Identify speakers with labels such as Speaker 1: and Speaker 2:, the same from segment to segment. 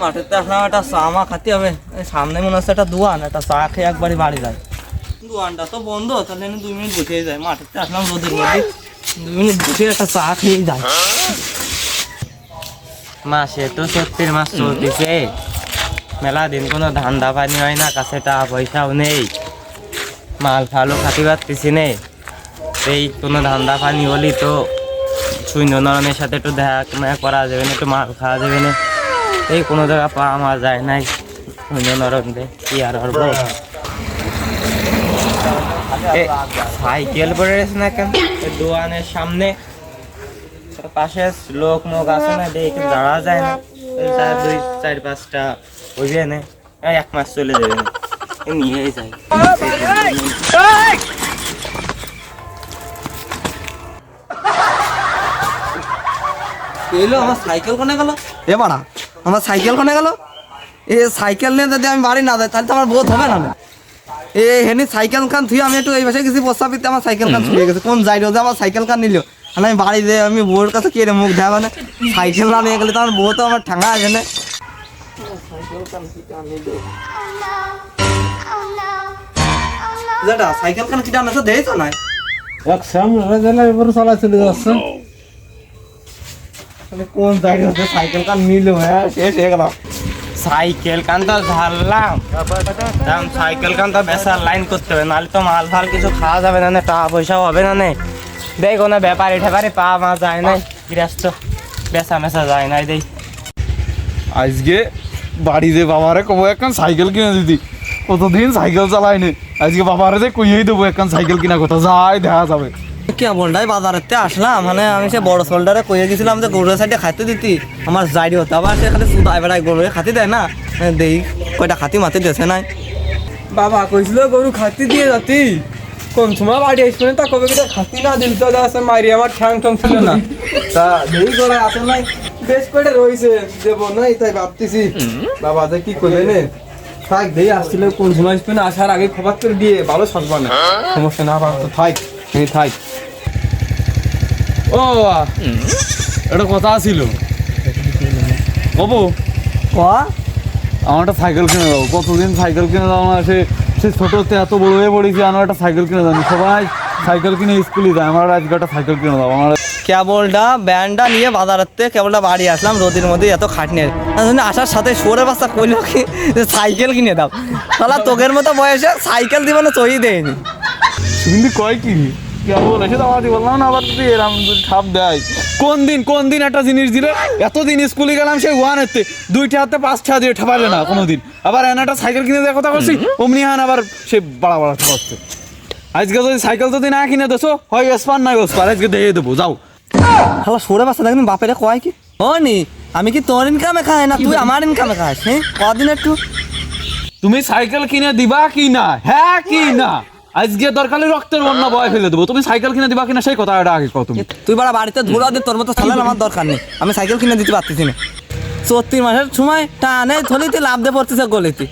Speaker 1: মাঠেতে আসলাম একটা চা মা খাতে হবে। সামনে মনে হচ্ছে একটা দোয়ান একটা চা খেয়ে একবারই বাড়ি যায়। দোয়ানটা তো বন্ধ তাহলে দুই মিনিট বসে যায়। মাঠেতে আসলাম রোদের মধ্যে দুই মিনিট বসে একটা চা খেয়ে যায়।
Speaker 2: মাসে তো সত্যির মাস চলতেছে। মেলা দিন কোনো ধান্দা পানি হয় না কাছে টাকা পয়সাও নেই। মাল ফালও খাতে পারতেছি নে। এই কোনো ধান্দা পানি হলি তো শূন্য নরমের সাথে একটু দেখা মেয়া করা যাবে না একটু মাল খাওয়া যাবে না। এই কোনো জায়গা পাওয়া আমার যায় নাই। দে কি আর করব? এ, সাইকেল রয়েছে না কেন? দোকানের সামনে। পাশে লোক মোক আছে না দেখে দাঁড়া যায় না। দুই চার পাঁচটা বুঝবে না। এক মাস চলে যাবে না। নিয়েই যায়
Speaker 1: এলো আমার সাইকেল কোনে গেল? এ বাড়া আমার সাইকেল কোনে গেল? এ সাইকেল নিয়ে যদি আমি বাড়ি না যাই তাহলে তো আমার বোধ হবে না। এ হেনি সাইকেল খান থুই আমি একটু এই পাশে গেছি প্রস্তাবিতে আমার সাইকেল খান ছুঁয়ে গেছে। কোন যাই রোজে আমার সাইকেল খান নিল। আর আমি বাড়ি দিয়ে আমি বউর কাছে কে রে মুখ দেখাবে না? সাইকেল না নিয়ে গেলে তো আমার বউ তো আমার ঠাঙ্গা আছে না। যেটা সাইকেল খান কিটা আনছো দেই তো নাই?
Speaker 3: এক সামনে গেলে এবারে চালা চলে যাচ্ছে।
Speaker 1: তাহলে কোন রোজে সাইকেল খান নিল হ্যাঁ শেষ হয়ে গেল
Speaker 2: সাইকেল কান তো ঝাড়লাম। সাইকেল কান তো বেসার লাইন করতে হবে, নাহলে তো মাল ফাল কিছু খাওয়া যাবে না টাকা পয়সাও হবে না নে। দেখ কোনো ব্যাপারে ঠেপারে পাওয়া মা যায় নাই, গৃহস্থ। বেচা মেচা যায় নাই দেই।
Speaker 3: আজকে বাড়িতে বাবারে কব, একখান সাইকেল কিনে দিতি। কতদিন সাইকেল চালাইনি? আজকে বাবারে যে কইয়েই দেবো, একখান সাইকেল কিনা কথা। যাই, দেখা যাবে।
Speaker 1: কে বলটাই বাজারেতে আসলাম। মানে আমি সে বড় শোল্ডারে কইয়ে গেছিলাম যে গরুর সাইডে খাইতে দিতি। আমার জাইডি হতো আবার সে খালি সুদাই বেড়ায় গরু খাতি দেয় না। দেই। কয়টা খাতি মাতি দেছে নাই।
Speaker 4: বাবা কইছিল গরু খাতি দিয়ে যাতি। কোন সময় বাড়ি আসবে তা কবে কিটা খাতি না দিল তো আছে মারি আমার ঠ্যাং ঠ্যাং ছিল না। তা দেরি করে আসে নাই। বেশ করে রইছে। দেবো নাই তাই ভাবতেছি। বাবা যে কি করবে নে থাক দেই আসছিল কোন সময় আসবে না, আসার আগে খবর করে দিয়ে ভালো সসবা না। সমস্যা না থাক। থাক।
Speaker 3: ও কথা ছিল কব
Speaker 1: ক?
Speaker 3: আমার একটা সাইকেল কিনে দাও। কতদিন সাইকেল কিনে দাও না? সে সে ছোটোতে এত বড় হয়ে পড়েছি আমার একটা সাইকেল কিনে দাও। সবাই সাইকেল কিনে স্কুলে যায়। আমার আজকে একটা সাইকেল কিনে দাও। আমার
Speaker 1: কেবলটা ব্যান্ডটা নিয়ে বাজারেতে কেবলটা বাড়ি আসলাম। রোদের মধ্যে এত খাটনি আসার সাথে সরে বাচ্চা কইলো কি সাইকেল কিনে দাও। তাহলে তোকের মতো বয়সে সাইকেল দিবে না চই দেয়নি
Speaker 3: কিন্তু কয় কি কেবল এসে তো বললাম না আবার যদি এরম যদি ঠাপ দেয়। কোন দিন কোন দিন একটা জিনিস দিলে? এতদিন স্কুলে গেলাম সেই ওয়ান এতে দুইটা হাতে পাঁচটা দিয়ে ঠাপালে না কোনো দিন আবার এনে একটা সাইকেল কিনে দেওয়ার কথা বলছি অমনি হান আবার সে বাড়া বাড়া ঠাপাচ্ছে আজকে যদি সাইকেল যদি না কিনে দেছো হয় এসপার না ওসপার আজকে দিয়ে দেবো যাও।
Speaker 1: শালা সরে বাচ্চা দেখুন বাপেরে কয় কি? হয়নি আমি কি তোর ইনকামে খাই না তুই আমার ইনকামে খাস হ্যাঁ কদিন একটু?
Speaker 3: তুমি সাইকেল কিনে দিবা কি না? হ্যাঁ কি না? আজকে দরকারে রক্তের বন্যা বয় ফেলে দেবো। তুমি সাইকেল কিনে দিবা কিনা সেই কথাটা আগে কত তুমি।
Speaker 1: তুই বাড়া বাড়িতে ধুলা দে তোর মতো সালার আমার দরকার নেই। আমি সাইকেল কিনে দিতে পারতেছি না। চত্রি মাসের সময় টানে থলিতে লাভ দে পড়তেছে গলিতে।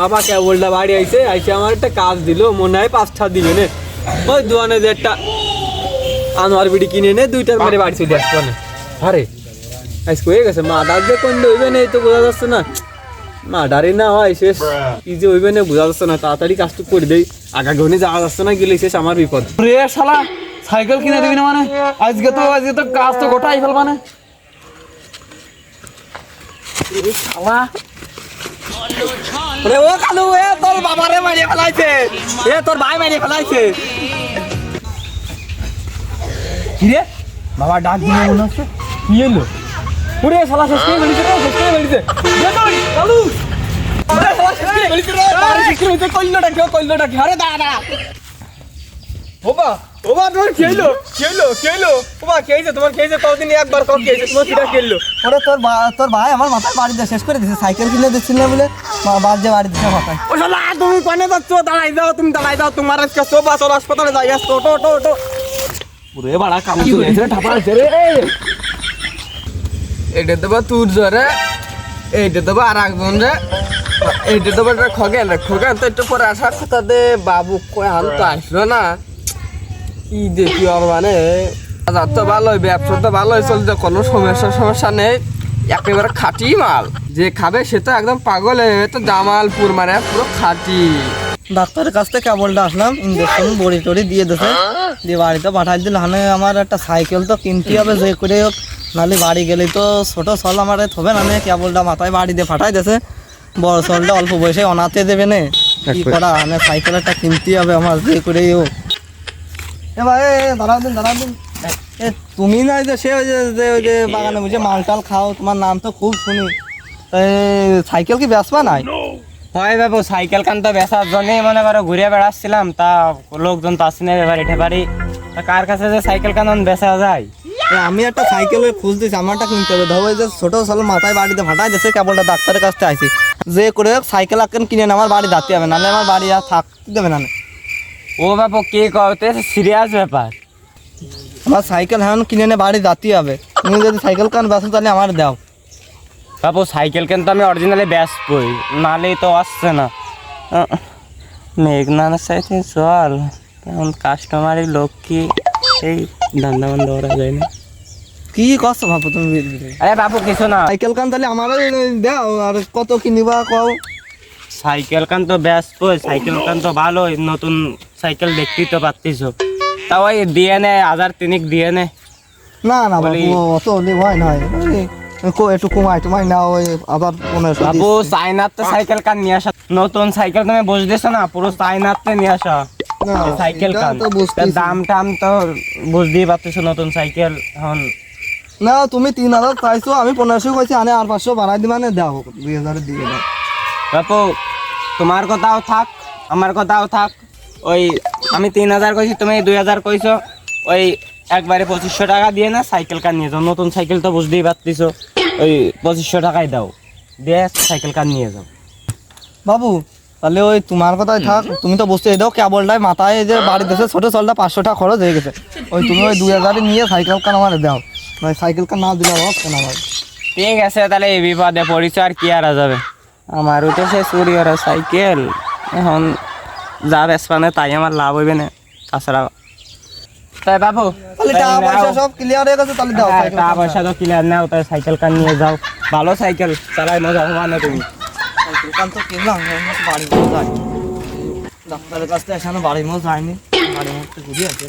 Speaker 4: বাবা কেবলটা বাড়ি আইছে? আইসে আমার একটা কাজ দিল মনে হয় পাঁচটা দিবে নে। ওই দোয়ানে যে একটা আনোয়ার বিড়ি কিনে নে দুইটার মেরে বাড়ি চলে আসব না। আরে আজকে হয়ে গেছে মা। ডাক যে কোন হইবে না এই তো বোঝা যাচ্ছে না। মা ডারে না হয় শেষ। কি যে হইবে না বোঝা যাচ্ছে না তাড়াতাড়ি কাজটুকু করে দেই। আগা ঘনে যাওয়া যাচ্ছে না গেলে শেষ আমার বিপদ।
Speaker 3: রে শালা সাইকেল কিনে দিবি না মানে? আজকে তো আজকে তো কাজ তো গোটাই ফেল মানে শালা।
Speaker 1: রে ও কালু এ তোর বাবারে মারিয়ে ফেলাইছে। এ তোর ভাই মারিয়ে ফেলাইছে। কি রে? বাবা ডাক দিয়ে মনে হচ্ছে।
Speaker 4: কি এলো ওরে শালা শেষ করে শেষ করে তুই চালু ওরে শালা শেষ করে বেরিয়েছে রে আরে দাদা ওবা ওবা তোমার খেলো খেলো খেলো ওবা খেয়েছে তোমার খেয়েছে কতদিন একবার খেয়েছে খেললো
Speaker 1: ওরে তোর তোর ভাই আমার মাথায় বাড়ি দিয়ে শেষ করে দিছে সাইকেল কিনে দিচ্ছিল না বলে বাদ দিয়ে বাড়ি মাথায়
Speaker 4: ও শালা তুমি কোনে যাচ্ছ দাঁড়াই যাও তুমি দাঁড়াই যাও তোমার আজকে সোবা চলো হাসপাতালে যাই আসতো টো টো টো
Speaker 3: রে বাড়া কাম চলে এসে
Speaker 4: এটা দেবো তুর জরে এইটা দেবো আর একজন রে। এইটা দেবো একটা খগেন রে। খগেন তো একটু পরে আসার কথা দে বাবু কই আন তো আসলো না। কি দেখি আর মানে বাজার তো ভালোই ব্যবসা তো ভালোই চলছে কোনো সমস্যা সমস্যা নেই।
Speaker 5: একেবারে খাঁটি মাল। যে খাবে সে তো একদম পাগল হয়ে তো জামালপুর মানে পুরো খাঁটি।
Speaker 1: ডাক্তারের কাছ থেকে কেবলটা আসলাম ইঞ্জেকশন বড়ি টড়ি দিয়ে দিছে। দিয়ে বাড়িতে পাঠাই দিল। হানে আমার একটা সাইকেল তো কিনতে হবে যে করে হোক। নাহলে বাড়ি গেলেই তো ছোট সল আমার হবে না নে? কেবলটা মাথায় বাড়ি দিয়ে পাঠাই দিছে। বড় সলটা অল্প বয়সে অনাতে দেবে নে? কি করা? মানে সাইকেল একটা কিনতে হবে আমার যে করেই হোক। এ ভাই দাঁড়াও দিন দাঁড়াও দিন। এ তুমি না যে সে ওই যে ওই যে বাগানে বুঝে মাল টাল খাও তোমার নাম তো খুব শুনি। সাইকেল কি বেসবা নাই?
Speaker 2: হয় বাবু সাইকেল কান তো বেচার জন্যই মনে করো ঘুরে বেড়াচ্ছিলাম। তা লোকজন তো আসি না ব্যাপারে ঠেপারি তা কার কাছে যে সাইকেল কান বেচা যায়?
Speaker 1: আমি একটা সাইকেল খুঁজ দিছি আমারটা কিনতে হবে। ধরো যে ছোট সল মাথায় বাড়িতে ফাটাই দিছে কেবলটা ডাক্তারের কাছ থেকে আইছি। যে করে সাইকেল আকেন কিনে আমার বাড়ি যাতে হবে নাহলে আমার বাড়ি আর থাকতে দেবে না।
Speaker 2: ও বাবু কে কতে সিরিয়াস ব্যাপার।
Speaker 1: আমার সাইকেল হ্যাঁ কিনে নে বাড়ি যাতে হবে। তুমি যদি সাইকেল কান বেসো তাহলে আমার দাও।
Speaker 2: বাবু সাইকেল কেন তো আমি অরিজিনালি বেচবই নালে তো আসছে না। মেঘনানের সাথে চল কাস্টমারের লোক কি? এই ধান্দা বান্ধা করা যায় না।
Speaker 1: কি করছ ভাবো তুমি?
Speaker 2: আরে বাবু কিছু না।
Speaker 1: সাইকেল কান তাহলে আমারও দাও আর কত কিনিবা কও।
Speaker 2: সাইকেল কান তো বেচবই সাইকেল কান তো ভালোই নতুন সাইকেল দেখতেই তো পাচ্ছিস তা ওই দিয়ে নে হাজার তিনিক দিয়ে নে।
Speaker 1: না না বাবু অত হলে হয় নয় কো একটু কমাই টুমাই নাও ওই আবার পনেরোশো
Speaker 2: বাবু চাইনার তো সাইকেল কান নিয়ে আসা। নতুন সাইকেল তুমি বুঝতেছো না পুরো চাইনার তো নিয়ে আসা।
Speaker 1: না,
Speaker 2: সাইকেল কান। দাম টাম তো বুঝতেই পারতেছো নতুন সাইকেল এখন
Speaker 1: না তুমি তিন হাজার চাইছো আমি পনেরোশো কইছি আনে আর পাঁচশো বাড়াই দিবা না দাও দুই হাজার দিয়ে দাও
Speaker 2: বাপু তোমার কথাও থাক আমার কথাও থাক। ওই আমি তিন হাজার কইছি তুমি দুই হাজার কইছো ওই একবারে পঁচিশশো টাকা দিয়ে না সাইকেল কান নিয়ে যাও নতুন সাইকেল তো বুঝতেই পারতেছো। ওই পঁচিশশো টাকাই দাও। দিয়ে সাইকেল কান নিয়ে যাও
Speaker 1: বাবু তাহলে ওই তোমার কথাই থাক তুমি তো বুঝতে দাও কেবলটাই মাথায় যে বাড়ি দেশে ছোট চলটা পাঁচশো টাকা খরচ হয়ে গেছে। ওই তুমি ওই দুই হাজারে নিয়ে সাইকেল কান আমার দাও ভাই সাইকেল কান না দিলে হবে না ভাই?
Speaker 2: ঠিক আছে তাহলে এই বিপদে পরিচয় আর কি আর যাবে? আমারও তো সে চুরি ওরা সাইকেল। এখন যা বেসপানে তাই আমার লাভ হইবে না তাছাড়া তাই বাবু
Speaker 1: তাহলে টাকা পয়সা সব ক্লিয়ার হয়ে গেছে তাহলে দাও
Speaker 2: টাকা পয়সা তো ক্লিয়ার নাও তাই সাইকেল কান নিয়ে যাও। ভালো সাইকেল চালাই মজা হবা না তুমি।
Speaker 1: সাইকেল কান তো কিনলাম বাড়ি মতো যাই ডাক্তারের কাছ থেকে এখানে বাড়ির মতো যায়নি বাড়ির মধ্যে ঘুরে আছে